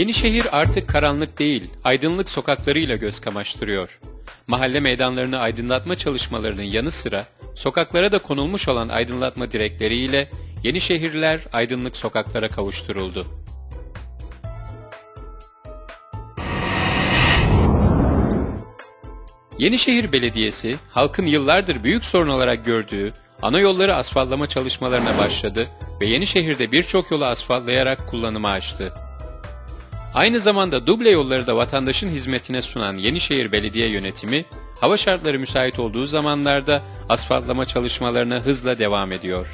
Yenişehir artık karanlık değil, aydınlık sokaklarıyla göz kamaştırıyor. Mahalle meydanlarını aydınlatma çalışmalarının yanı sıra sokaklara da konulmuş olan aydınlatma direkleriyle yeni şehirler aydınlık sokaklara kavuşturuldu. Yenişehir Belediyesi, halkın yıllardır büyük sorun olarak gördüğü ana yolları asfaltlama çalışmalarına başladı ve Yenişehir'de birçok yolu asfaltlayarak kullanıma açtı. Aynı zamanda duble yolları da vatandaşın hizmetine sunan Yenişehir Belediye Yönetimi, hava şartları müsait olduğu zamanlarda asfaltlama çalışmalarına hızla devam ediyor.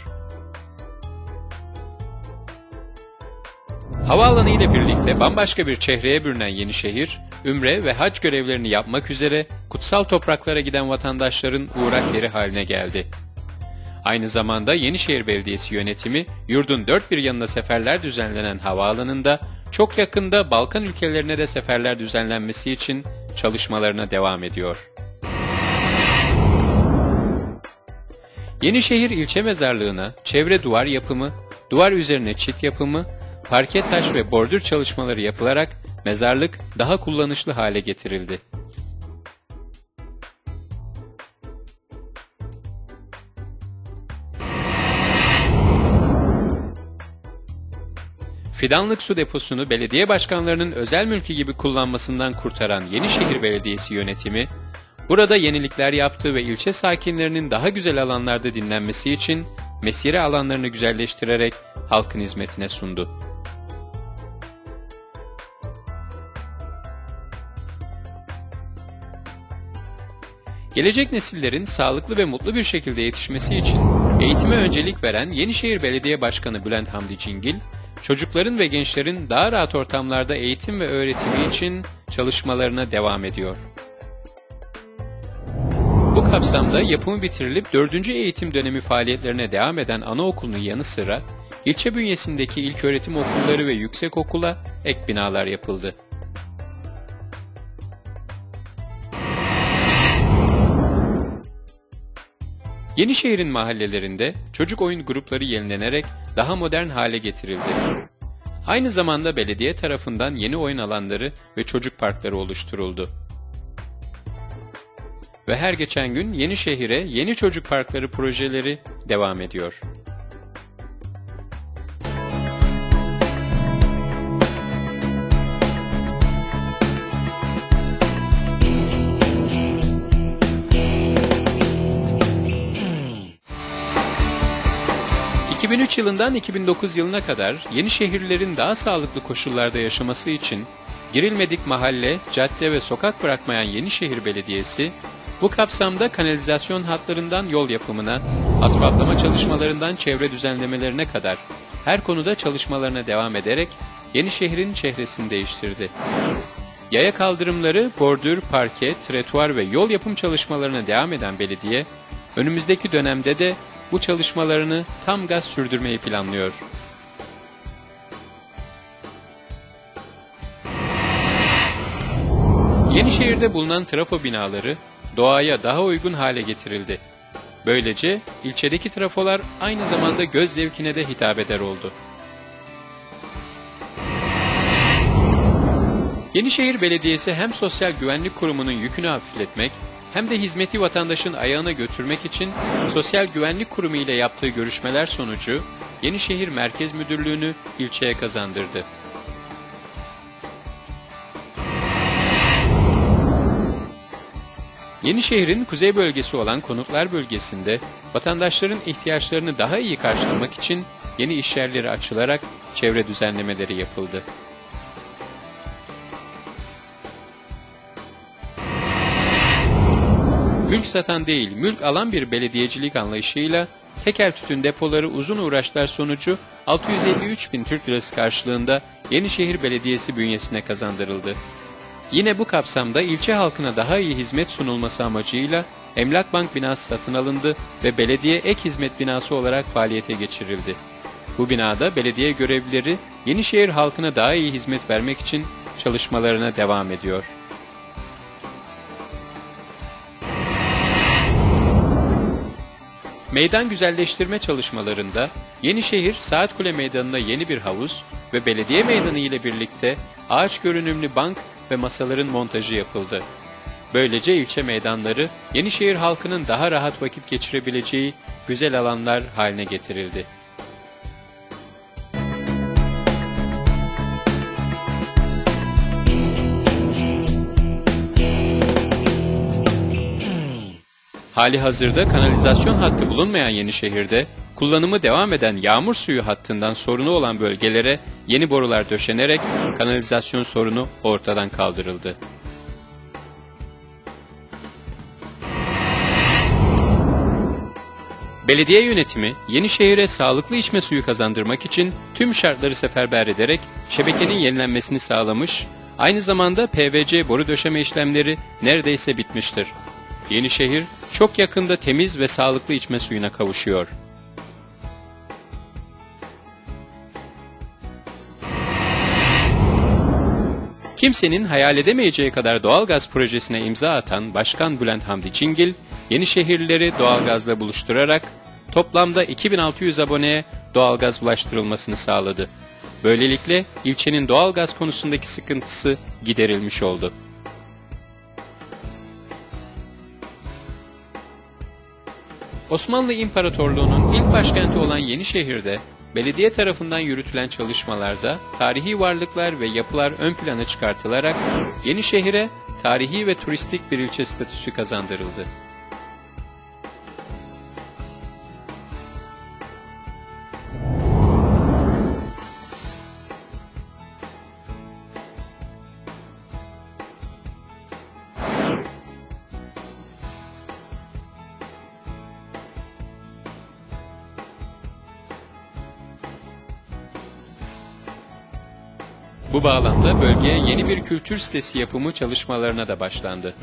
Havaalanı ile birlikte bambaşka bir çehreye bürünen Yenişehir, ümre ve hac görevlerini yapmak üzere kutsal topraklara giden vatandaşların uğrak yeri haline geldi. Aynı zamanda Yenişehir Belediyesi yönetimi yurdun dört bir yanına seferler düzenlenen havaalanında çok yakında Balkan ülkelerine de seferler düzenlenmesi için çalışmalarına devam ediyor. Yenişehir ilçe mezarlığına çevre duvar yapımı, duvar üzerine çit yapımı, parke taş ve bordür çalışmaları yapılarak mezarlık daha kullanışlı hale getirildi. Fidanlık su deposunu belediye başkanlarının özel mülkü gibi kullanmasından kurtaran Yenişehir Belediyesi yönetimi, burada yenilikler yaptı ve ilçe sakinlerinin daha güzel alanlarda dinlenmesi için mesire alanlarını güzelleştirerek halkın hizmetine sundu. Gelecek nesillerin sağlıklı ve mutlu bir şekilde yetişmesi için eğitime öncelik veren Yenişehir Belediye Başkanı Bülent Hamdi Cingil, çocukların ve gençlerin daha rahat ortamlarda eğitim ve öğretimi için çalışmalarına devam ediyor. Bu kapsamda yapımı bitirilip 4. eğitim dönemi faaliyetlerine devam eden anaokulunun yanı sıra ilçe bünyesindeki ilköğretim okulları ve yüksek okula ek binalar yapıldı. Yenişehir'in mahallelerinde çocuk oyun grupları yenilenerek daha modern hale getirildi. Aynı zamanda belediye tarafından yeni oyun alanları ve çocuk parkları oluşturuldu. Ve her geçen gün Yenişehir'e yeni çocuk parkları projeleri devam ediyor. 2003 yılından 2009 yılına kadar yeni şehirlerin daha sağlıklı koşullarda yaşaması için girilmedik mahalle, cadde ve sokak bırakmayan Yenişehir Belediyesi, bu kapsamda kanalizasyon hatlarından yol yapımına, asfaltlama çalışmalarından çevre düzenlemelerine kadar her konuda çalışmalarına devam ederek Yenişehir'in çehresini değiştirdi. Yaya kaldırımları, bordür, parke, tretuar ve yol yapım çalışmalarına devam eden belediye, önümüzdeki dönemde de bu çalışmalarını tam gaz sürdürmeyi planlıyor. Yenişehir'de bulunan trafo binaları doğaya daha uygun hale getirildi. Böylece ilçedeki trafolar aynı zamanda göz zevkine de hitap eder oldu. Yenişehir Belediyesi hem Sosyal Güvenlik Kurumu'nun yükünü hafifletmek hem de hizmeti vatandaşın ayağına götürmek için Sosyal Güvenlik Kurumu ile yaptığı görüşmeler sonucu Yenişehir Merkez Müdürlüğü'nü ilçeye kazandırdı. Yenişehir'in kuzey bölgesi olan konutlar bölgesinde vatandaşların ihtiyaçlarını daha iyi karşılamak için yeni işyerleri açılarak çevre düzenlemeleri yapıldı. Mülk satan değil, mülk alan bir belediyecilik anlayışıyla tekel tütün depoları uzun uğraşlar sonucu 653 bin Türk lirası karşılığında Yenişehir Belediyesi bünyesine kazandırıldı. Yine bu kapsamda ilçe halkına daha iyi hizmet sunulması amacıyla Emlak Bank binası satın alındı ve belediye ek hizmet binası olarak faaliyete geçirildi. Bu binada belediye görevlileri Yenişehir halkına daha iyi hizmet vermek için çalışmalarına devam ediyor. Meydan güzelleştirme çalışmalarında Yenişehir Saat Kule Meydanı'na yeni bir havuz ve belediye meydanı ile birlikte ağaç görünümlü bank ve masaların montajı yapıldı. Böylece ilçe meydanları Yenişehir halkının daha rahat vakit geçirebileceği güzel alanlar haline getirildi. Hali hazırda kanalizasyon hattı bulunmayan Yenişehir'de kullanımı devam eden yağmur suyu hattından sorunu olan bölgelere yeni borular döşenerek kanalizasyon sorunu ortadan kaldırıldı. Belediye yönetimi Yenişehir'e sağlıklı içme suyu kazandırmak için tüm şartları seferber ederek şebekenin yenilenmesini sağlamış, aynı zamanda PVC boru döşeme işlemleri neredeyse bitmiştir. Yenişehir çok yakında temiz ve sağlıklı içme suyuna kavuşuyor. Kimsenin hayal edemeyeceği kadar doğalgaz projesine imza atan Başkan Bülent Hamdi Çingil, Yenişehirlileri doğalgazla buluşturarak toplamda 2600 aboneye doğalgaz ulaştırılmasını sağladı. Böylelikle ilçenin doğalgaz konusundaki sıkıntısı giderilmiş oldu. Osmanlı İmparatorluğu'nun ilk başkenti olan Yenişehir'de belediye tarafından yürütülen çalışmalarda tarihi varlıklar ve yapılar ön plana çıkartılarak Yenişehir'e tarihi ve turistik bir ilçe statüsü kazandırıldı. Bu bağlamda bölgeye yeni bir kültür sitesi yapımı çalışmalarına da başlandı.